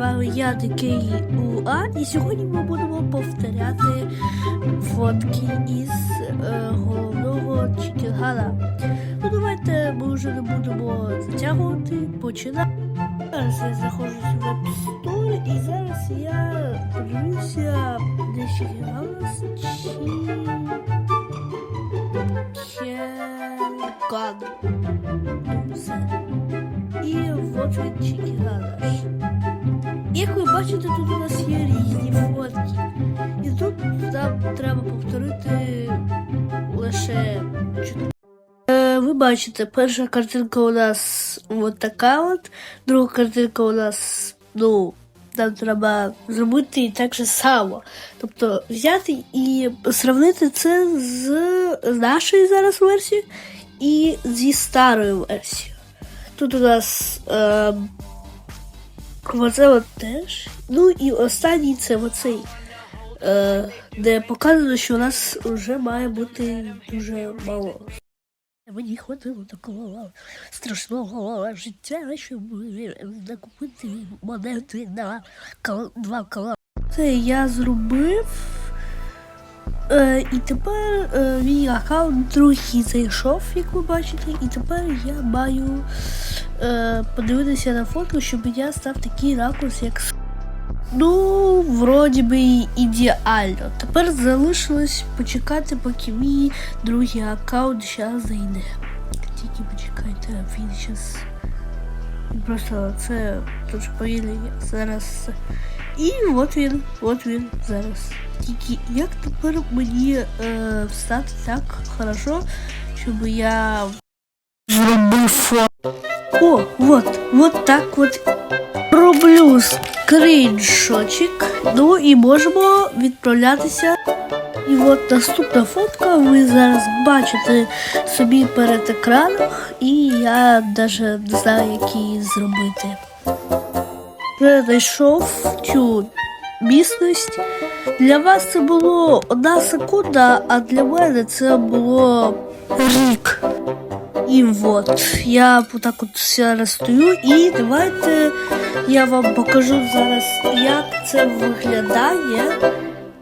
вами я Дикий УА, і сьогодні ми будемо повторяти фотки із е, головного Чікігана. Ну давайте ми вже не будемо затягувати, починаємо. Зараз я заходжу в повторити лише. Е, Ви бачите, перша картинка у нас от така от, друга картинка у нас, ну, нам треба зробити так же само. Тобто взяти і сравнити це з нашою зараз версією і зі старою версією. Тут у нас е, оце от теж. Ну і останній це оцей, де показано, що у нас вже має бути дуже мало. Мені хватило такого страшного життя, щоб накупити монети на два кола. Це я зробив. Е, і тепер е, мій аккаунт другий зайшов, як ви бачите, і тепер я маю е, подивитися на фото, щоб я став такий ракурс, як Ну, вроді би ідеально. Тепер залишилось почекати, поки мій другий аккаунт зараз зайде. Тільки почекайте, він зараз. Просто це дуже повільно зараз. І от він, от він зараз. Тільки як тепер мені е, встати так хорошо, щоб я зробив фото. О, от, от так от роблю скріншотик. Ну і можемо відправлятися. І от наступна фотка ви зараз бачите собі перед екраном, і я навіть не знаю, як її зробити. Вже знайшов цю місність. Для вас це було одна секунда, а для мене це було рік. І от я отак от зараз стою, і давайте я вам покажу зараз, як це виглядає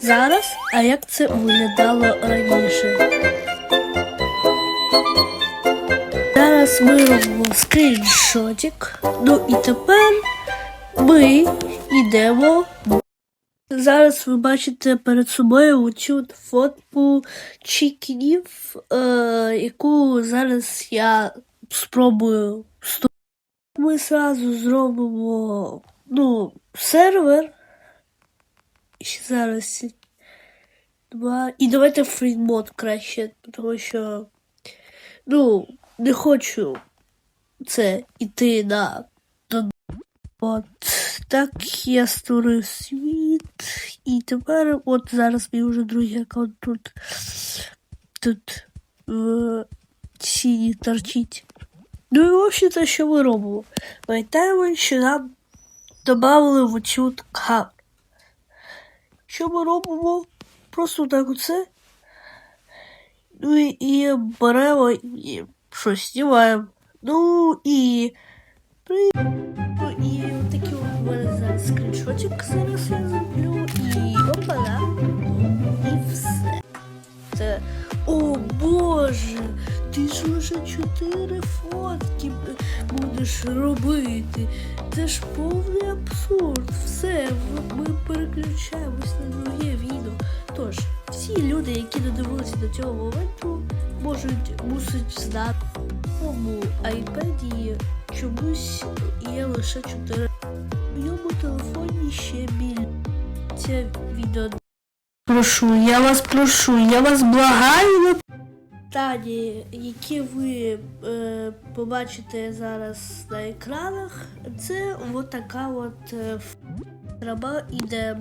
зараз, а як це виглядало раніше. Зараз ми робимо скріншотик. Ну і тепер ми йдемо. Зараз ви бачите перед собою оцю фотку чікінів, е, яку зараз я спробую вступити. Ми зразу зробимо ну, сервер. І зараз два. І давайте фрімод краще, тому що ну, не хочу це іти на От так я створив світ. І тепер, от зараз мій вже другий аккаунт тут. Тут в сіні торчить. Ну і взагалі, що ми робимо? Пам'ятаємо, що нам додали в оцю от. Що ми робимо? Просто так оце. Ну і, і беремо і щось знімаємо. Ну і. при- Ну і такий от у мене скріншотик зараз Боже! Ти ж уже чотири фотки будеш робити. Це ж повний абсурд. Все, ми переключаємось на друге відео. Тож, всі люди, які додивилися до цього моменту, можуть мусить знати, в моєму айпеді чомусь є лише 4. В моєму телефоні ще біль. Це відео. Прошу, я вас прошу, я вас благаю. Питання, які ви е, побачите зараз на екранах, це от така от е, іде.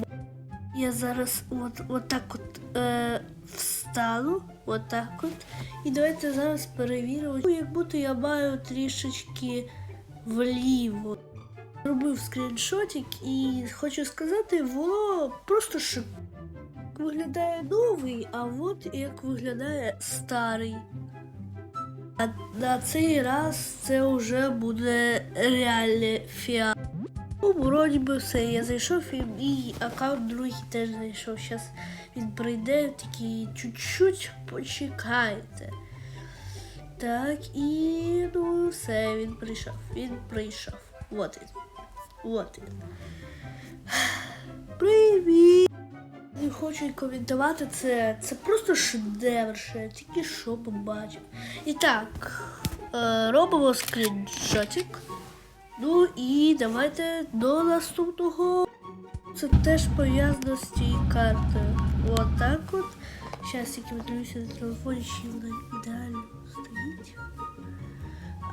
Я зараз от, от так от е, встану, от так от. І давайте зараз перевіримо, Ну, як будто я маю трішечки вліво. Робив скріншотик і хочу сказати, воно просто шик. Виглядає новий, а от як виглядає старий. А на цей раз це вже буде реальне фіа. Ну, вроді би все, я зайшов і мій аккаунт другий теж зайшов. Зараз він прийде, тільки чуть-чуть почекайте. Так, і ну все, він прийшов. Він прийшов. Вот він. Вот він. Привіт! Не хочу коментувати це. Це просто шедевр, що тільки що побачив. І так, е, робимо скріншотик. Ну і давайте до наступного. Це теж пов'язано з цією картою. От так от. Зараз тільки подивлюся на телефоні, чи вона ідеально стоїть.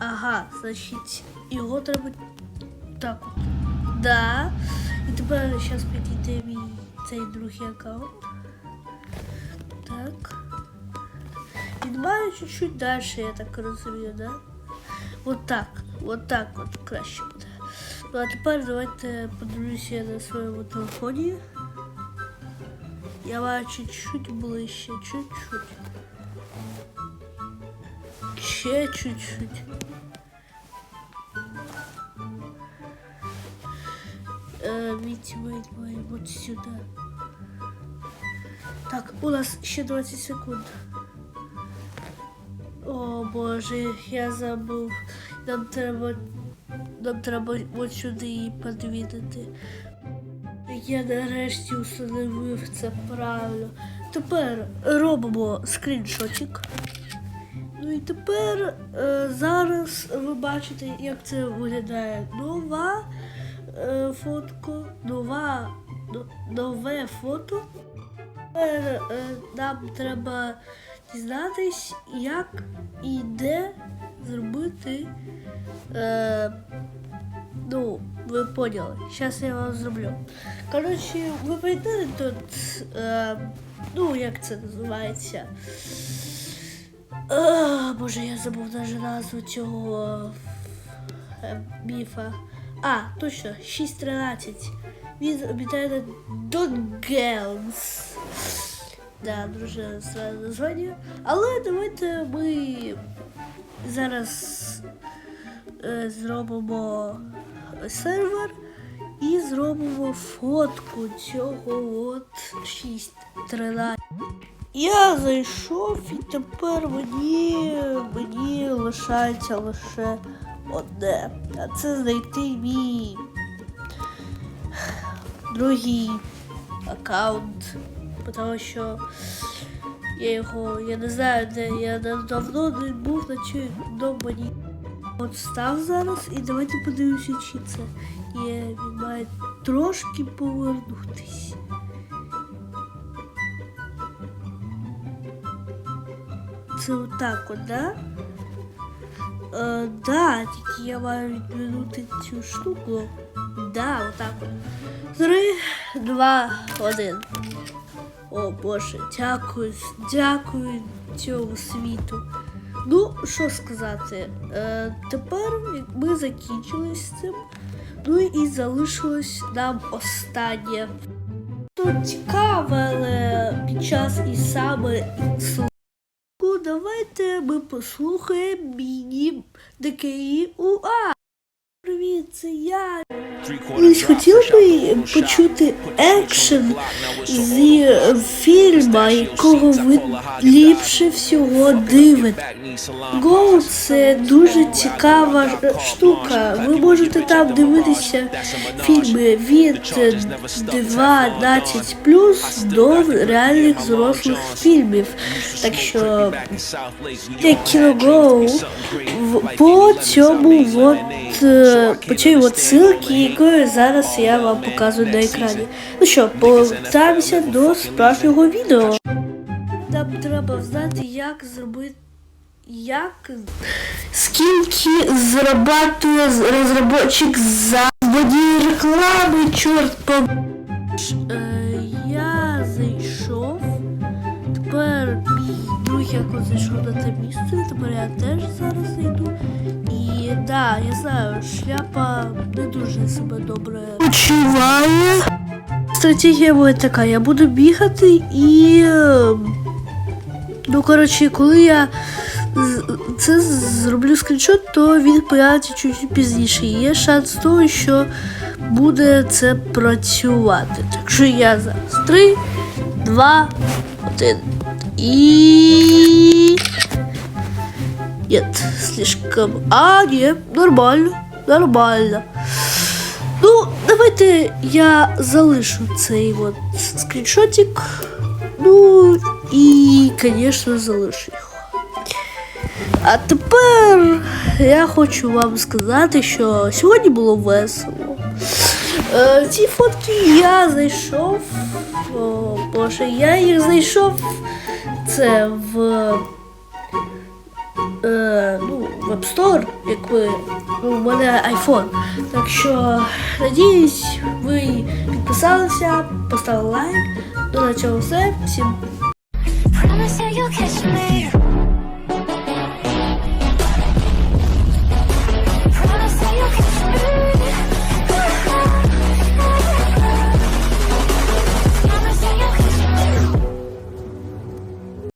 Ага, значить, його треба так от. Да. І тепер зараз підійде цей другий аккаунт. Так. Він має чуть-чуть далі, я так розумію, да? Вот так, вот так от краще буде. Ну а тепер давайте подивлюся на своєму телефоні. Я маю чуть-чуть ближче, чуть-чуть. Ще чуть-чуть. Э, Віть, вийдь, вот сюда. Так, у нас ще 20 секунд. О боже, я забув. Нам треба. Нам треба от сюди її подвідати. Я нарешті установив це правильно. Тепер робимо скріншотик. Ну і тепер е, зараз ви бачите, як це виглядає нова е, фотко, нова, нове фото. Тепер е, нам треба дізнатись, як і де зробити. Е, ну, ви поняли. Зараз я вам зроблю. Коротше, ви прийдете тут. Е, ну, як це називається? Е, боже, я забув навіть назву цього е, міфа. А, точно, 6.13. Він обітає Doggelms. Да, дуже странне названня. Але давайте ми зараз е, зробимо сервер і зробимо фотку цього от 6.13. Я зайшов і тепер мені, мені лишається лише одне. А це знайти мій другий аккаунт. Тому що я його, я не знаю, де я давно не був на цій домані. От став зараз і давайте подивимося, чи це є. Він має трошки повернутись. Це отак от, да? Е, да, я маю відмінути цю штуку. Да, отак от. Три, два, один. О Боже, дякую, дякую цьому світу. Ну, що сказати, е, тепер ми закінчили з цим. Ну і залишилось нам останнє. Тут цікаве, але під час і саме слуху давайте ми послухаємо міні ДКІ УА. Привіт, це я. Хотів би почути екшен зі фільма, якого ви ліпше всього дивите. Go – це дуже цікава штука. Ви можете там дивитися фільми від 12 до реальних взрослих фільмів. Так що як кіного по цьому от, е, по цій от ссылці, якою зараз я вам показую на екрані. Ну що, повертаємося до справжнього відео. Нам треба знати, як зробити. Як скільки зарабатує розробник за водій реклами, чорт по. Е, я зайшов. Тепер мій друг якось зайшов на те місце, тепер я теж зараз зайду. І да, я знаю, шляпа не дуже себе добре почуває. Стратегія буде така, я буду бігати і. Ну, коротше, коли я це зроблю скріншот, то він появиться чуть пізніше. І Є шанс того, що буде це працювати. Так що я зараз 3, 2, 1. І. Нет, слишком. А, ні, нормально, нормально. Ну, давайте я залишу цей от скріншотик. Ну і, звісно, залишу його. А тепер я хочу вам сказати, що сьогодні було весело. Е, ці фотки я знайшов. О, Боже, я їх знайшов. Це в е, ну, в App Store, як ну, у мене iPhone. Так що, надіюсь, ви підписалися, поставили лайк. До на цьому все. Всім.